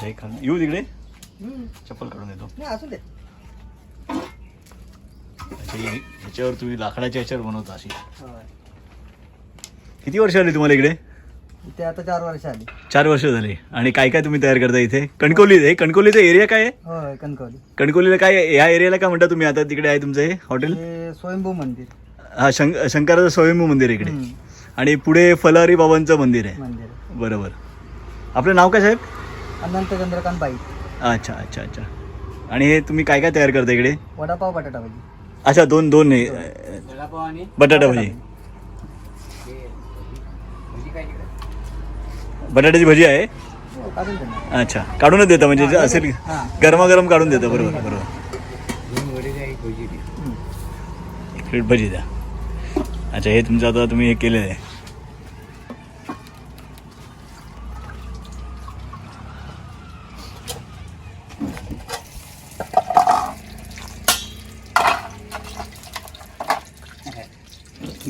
हे खाली येऊ तिकडे. चप्पल काढून येतो नाही असू दे अच्छा हे- ह्याच्यावर तुम्ही लाकडाच्या ह्याच्यावर बनवता अशी होय. किती वर्ष आली तुम्हाला इकडे? इथे आता चार वर्ष आली चार वर्ष झाली. आणि काय काय तुम्ही तयार करता इथे? कणकोली हे कणकोलीचा एरिया काय आहे? होय कणकवली. कणकोलीला काय आहे? या एरियाला काय म्हणता तुम्ही? आता तिकडे आहे तुमचं हे हॉटेल हे स्वयंभू मंदिर. हा शंक शंकराचं स्वयंभू मंदिर आहे इकडे. हम्म. आणि पुढे फलारी बाबांचं मंदिर आहे. मंदिर. बरोबर. आपलं नाव काय साहेब? अनंत चंद्रकांत बाई. अच्छा अच्छा अच्छा. आणि हे तुम्ही काय काय तयार करता इकडे? वडापाव बटाटा भाजी. अच्छा दोन दोन हे बटाटा भजी. बटाट्याची भजी आहे? हो, काढून दे ना. अच्छा काढूनच देता म्हणजे जे असेल हा. गरमागरम काढून देता बरोबर बरोबर हम्म. एक प्लेट भजी द्या. अच्छा हे तुमचं आता तुम्ही हे केलेलं आहे.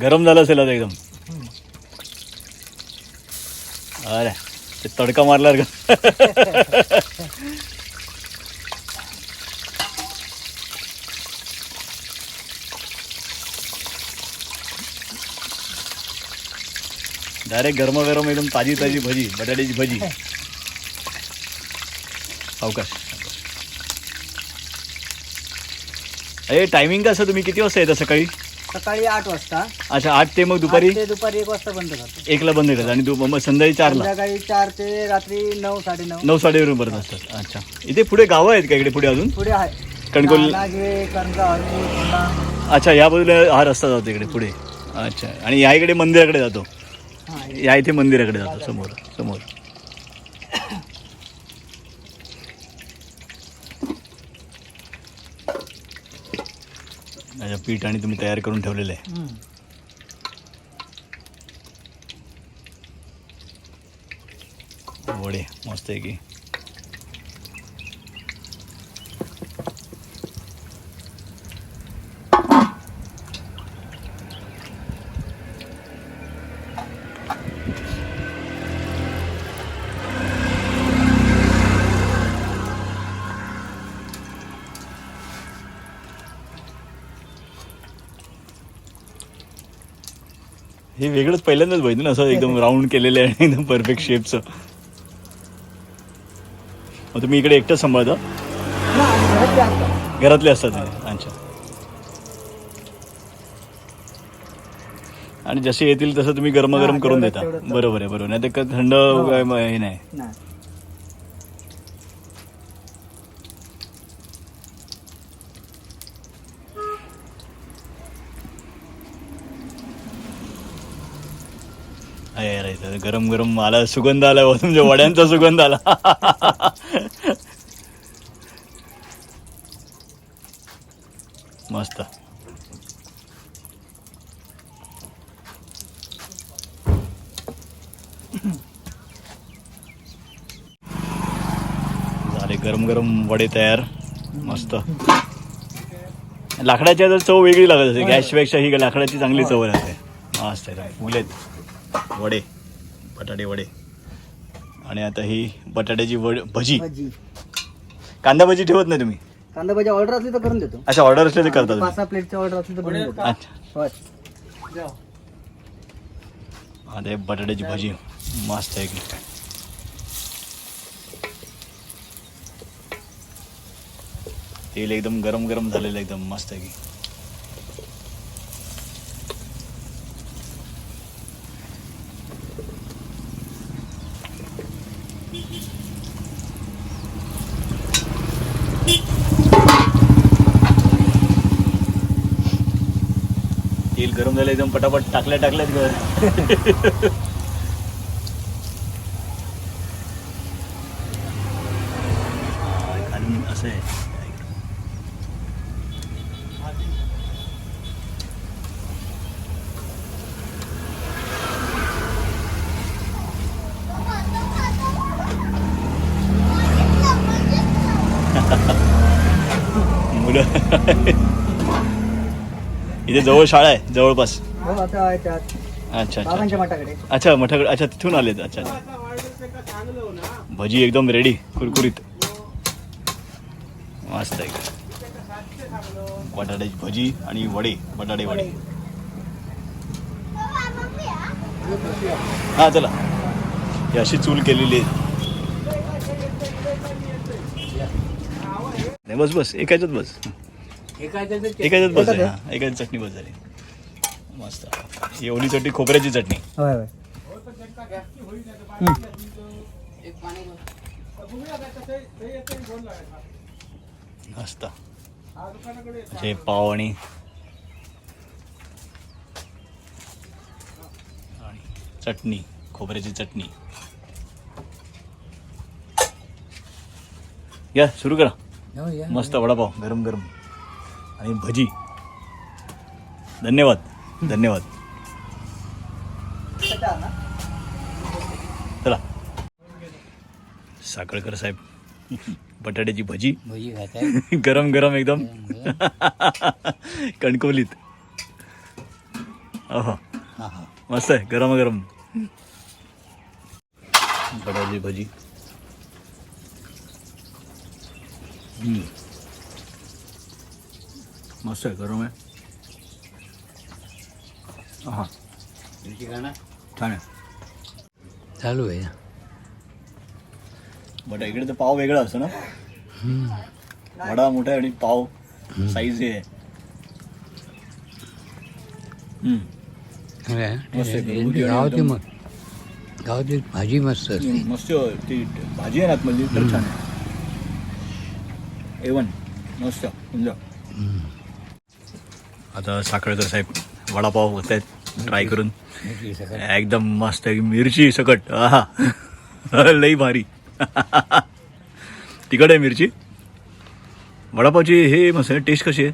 गरम झालं असेल आता एकदम. अरे ते तडका मारला का? डायरेक्ट गरमागरम एकदम ताजी ताजी भजी बटाट्याची भजी. अवकाश. अरे टायमिंग कसं? तुम्ही किती वाजता येता सकाळी? सकाळी आठ वाजता. अच्छा आठ ते मग दुपारी? आठ ते दुपारी एक वाजता बंद करतो एकला बंद करतात आणि दु मग संध्याकाळी चारला? संध्याकाळी चार ते रात्री नऊ साडेनऊ. नऊ साडेनऊ पर्यंत असतात. अच्छा. इथे पुढे गावं आहेत का इकडे पुढे अजून? पुढे आहे. कणकोली. अच्छा या बाजूला हा रस्ता जातो इकडे पुढे. अच्छा. आणि या इकडे मंदिराकडे जातो. हा, या इथे मंदिराकडे जातो समोर समोर. अच्छा पीठ आणि तुम्ही तयार करून ठेवलेलं आहे. वडे मस्त आहे की वेगळंच पहिल्यांदाच बघितलं ना असं एकदम राऊंड केलेलं आहे एकदम परफेक्ट शेपचं मग तुम्ही इकडे एकटंच सांभाळता घरातले असतात. अच्छा आणि जसे येतील तसं तुम्ही गरमागरम करून देता. बरोबर आहे बरोबर नाही ते थंड हो. काय म- हे नाही अरे गरम गरम आला सुगंध आला बा, तुमच्या वड्यांचा सुगंध आला. मस्त. झाले गरम गरम वडे तयार. मस्त. लाकडाच्या तर चव वेगळी लागत असेल. गॅसपेक्षा ही लाकडाची चांगली चव लागते. मस्त आहे फुलेत वडे बटाटे वडे. आणि आता ही बटाट्याची वड भजी. भजी. कांदा भजी ठेवत नाही तुम्ही? कांदा भजी ऑर्डर असली तर करून देतो. अच्छा ऑर्डर असले तर करता पाच तुम्ही. सहा प्लेटची ऑर्डर असली तर करून देतो. अच्छा. होय. आता बटाट्याची भजी. मस्त आहे. की तेल एकदम गरम गरम झालेलं एकदम मस्त आहे. की तेल गरम झालं एकदम पटापट टाकल्या टाकल्यात घर खाली असं आहे मुलं इथे जवळ शाळा आहे जवळपास. हो आता अच्छा अच्छा बाबांच्या मठाकडे. अच्छा मठाकडे अच्छा तिथून आलेत. अच्छा अच्छा. भजी एकदम रेडी कुरकुरीत. मस्त आहे. बटाट्याची भजी आणि वडे बटाटे वडे. हा चला. ही अशी चूल केलेली आहे. नाही बस बस एकाच्यात बस. एकाच्यात बस आहे, हा. एकाच चटणी बस झाली. मस्त. ही ओली चटणी खोबऱ्याची चटणी. होय होय. मस्त. हे पाव आणि आणि चटणी खोबऱ्याची चटणी. या सुरू करा. मस्त वडापाव गरम गरम. आणि भजी. धन्यवाद धन्यवाद. चला. साखळकर साहेब बटाट्याची भजी. भजी गरम गरम एकदम. कणकोलीत अहो. मस्त आहे गरम गरम बटाट्याची भजी. मस्त आहे गरम आहे. हा. छान आहे. चालू आहे. बट इकडे तर पाव वेगळा असतो ना. वडा मोठा आणि पाव साईज आहे. एकदम- मग गावाची भाजी मस्त असते. मस्त ती भाजी आहे ना आतमधली तर छान आहे. एवन मस्त. सुंदर आता साखळकर साहेब वडापाव होत आहेत ट्राय करून. एकदम मस्त आहे. मिरची सकट. आहा. लई भारी. तिखट आहे मिरची. वडापावची हे मस्त आहे टेस्ट कशी आहे?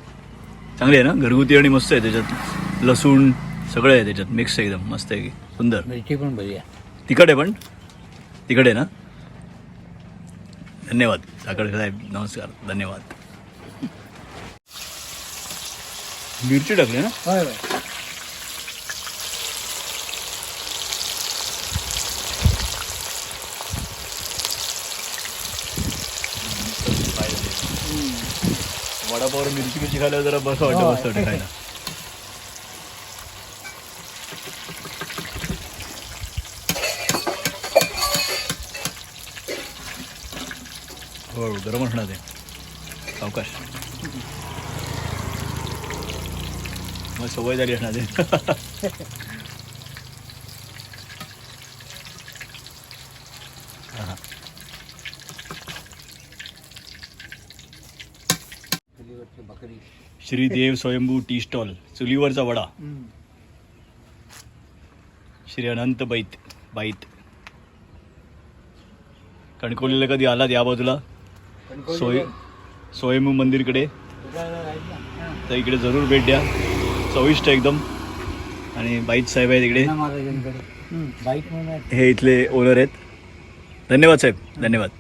चांगली आहे ना? घरगुती आणि मस्त आहे त्याच्यात. लसूण सगळं आहे त्याच्यात. मिक्स आहे एकदम मस्त आहे. की सुंदर. मिरची पण आहे. तिखट आहे पण. तिखट आहे ना? धन्यवाद. साखर साहेब नमस्कार. धन्यवाद. मिरची टाकली ना? होय होय. वडापावर मिरची मिरची खायला जरा बस वाटतं मस्त वाटतं खायला. हो गरम असणार ते. सावकाश मग सवय झाली असणार श्रीदेव स्वयंभू टी स्टॉल चुलीवरचा वडा. श्री अनंत बैत बाईत कणकोलीला कधी आलात या बाजूला? सोय स्वयंभू मंदिरकडे. तर इकडे जरूर भेट द्या. चविष्ट एकदम. आणि बाईत साहेब आहेत इकडे. महाराजांकडे बाईक आहे. हे इथले ओनर आहेत. धन्यवाद साहेब. धन्यवाद.